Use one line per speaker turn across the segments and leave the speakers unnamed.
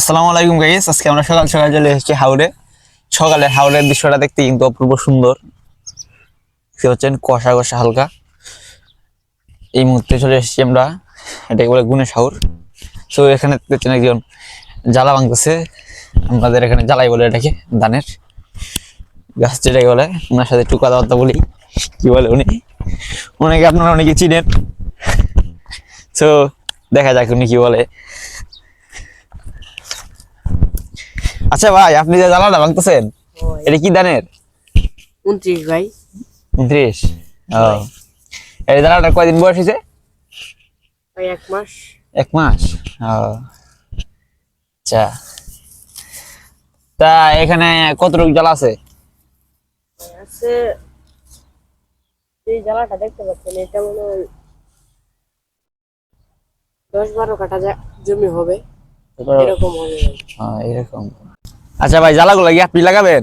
আসসালামু আলাইকুম গাইস আজকে আমরা সকাল সকাল চলে এসেছি হাওড়ে। সকালে হাওড়ের দৃশ্যটা দেখতে কিন্তু অপূর্ব সুন্দর। দেখতে পাচ্ছেন কষা কষা হালকা। এই মুহূর্তে চলে এসেছি আমরা, এটাকে বলে গুণেশ হাওর তো এখানে দেখছেন একজন জ্বালা ভাঙতেছে। আমাদের এখানে জ্বালাই বলে এটাকে ধানের গাছ যেটাকে বলে, ওনার সাথে একটু কথাবার্তা বলি। কি বলে উনি? অনেকে আপনারা অনেকে চিনেন। তো দেখা যাক উনি কি বলে। আচ্ছা ভাই আপনি যে জ্বালাটা ভাঙতেছেন এটা কি ধানের
উনত্রিশ ভাই।
উনত্রিশ? ও। এই জ্বালাটা কয়দিন বয়স হয়েছে?
এক মাস।
এক মাস ও। আচ্ছা। তা এখানে কতটুকু জ্বালা আছে?
আছে এই জ্বালাটা দেখতে পাচ্ছেন এটা মনে হয় দশ বারো কাঠা জমি হবে। এরকম হবে।
হ্যাঁ, এরকম। আচ্ছা ভাই জ্বালাগুলো কি আপনি লাগাবেন?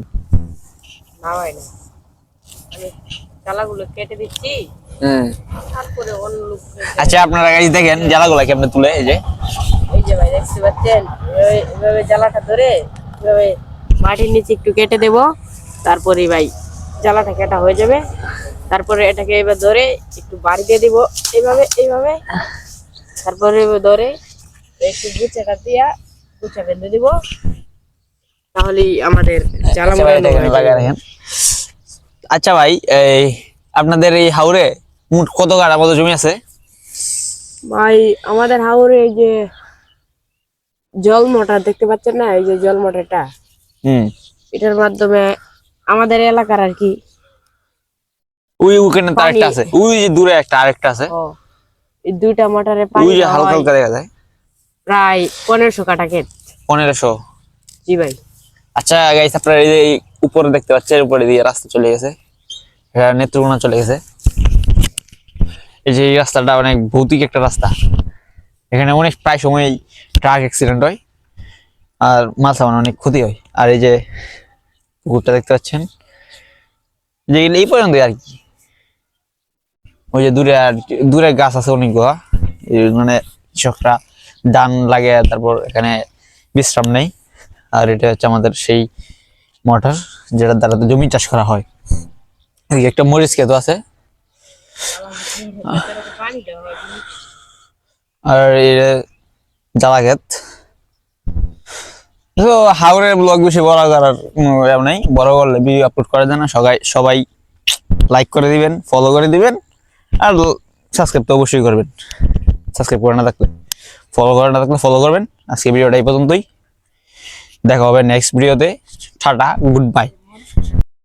না ভাই না। আমি জ্বালাগুলো কেটে দিচ্ছি।
হ্যাঁ
তারপরে অন্য লোক
আচ্ছা আপনারা গাড়ি দেখেন জ্বালাগুলো কেমনে তুলে এই যে।
এই যে ভাই দেখতে পাচ্ছেন? এভাবে জ্বালাটা ধরে এভাবে মাটির নিচে একটু কেটে দেব। তারপরে ভাই জ্বালাটা কাটা হয়ে যাবে। তারপরে এটাকে এবার ধরে একটু বাড়ি দিয়ে দিব। এইভাবে এইভাবে। তারপরে ধরে একটু গুচাটা দিয়া গুছা বেঁধে দিব। তাহলেই আমাদের জ্বালা
আচ্ছা
হয়ে।
আচ্ছা ভাই এই আপনাদের এই হাওরে মোট কত কাঠা মতো জমি আছে?
ভাই আমাদের হাওরে এই যে জল মোটর দেখতে পাচ্ছেন না? এই যে জল মোটরটা
হুম।
এটার মাধ্যমে আমাদের এলাকার আর কি
ওই ওখানে তার একটা আছে। ওই যে দূরে একটা আরেকটা আছে।
এই দুইটা মোটরে পানি
ওই যে হালকা হালকা দেখা যায়।
প্রায় পনেরোশো কাটা ক্ষেত।
পনেরোশো।
জি ভাই।
আচ্ছা গাইস আপনারা এই যে উপরে দেখতে পাচ্ছেন, উপরে দিয়ে রাস্তা চলে গেছে। এটা নেত্রকোনা চলে গেছে। এই যে এই রাস্তাটা অনেক ভৌতিক একটা রাস্তা। এখানে অনেক প্রায় সময় ট্রাক অ্যাক্সিডেন্ট হয় আর মাল সামান অনেক ক্ষতি হয়। আর এই যে পুকুরটা দেখতে পাচ্ছেন, যে এই পর্যন্ত আর কি। ওই যে দূরে আর দূরে গাছ আছে অনেকগুলো। এই মানে কৃষকরা ধান লাগে তারপর এখানে বিশ্রাম নেই আর এটা হচ্ছে আমাদের সেই মোটর যেটার দ্বারা জমি চাষ করা হয়। একটা মরিচ ক্ষেত আছে। আর এর জ্বালা ক্ষেত। তো হাওড়ের ব্লগ বেশি বড় করার কোনো ইয়ে নেই। বড় করলে ভিডিও আপলোড করা যায় না। সবাই সবাই লাইক করে দিবেন ফলো করে দিবেন, আর সাবস্ক্রাইব তো অবশ্যই করবেন। সাবস্ক্রাইব করে না থাকলে ফলো করে না থাকলে ফলো করবেন। আজকে ভিডিওটা এই পর্যন্তই। দেখা হবে নেক্সট ভিডিওতে টাটা গুড বাই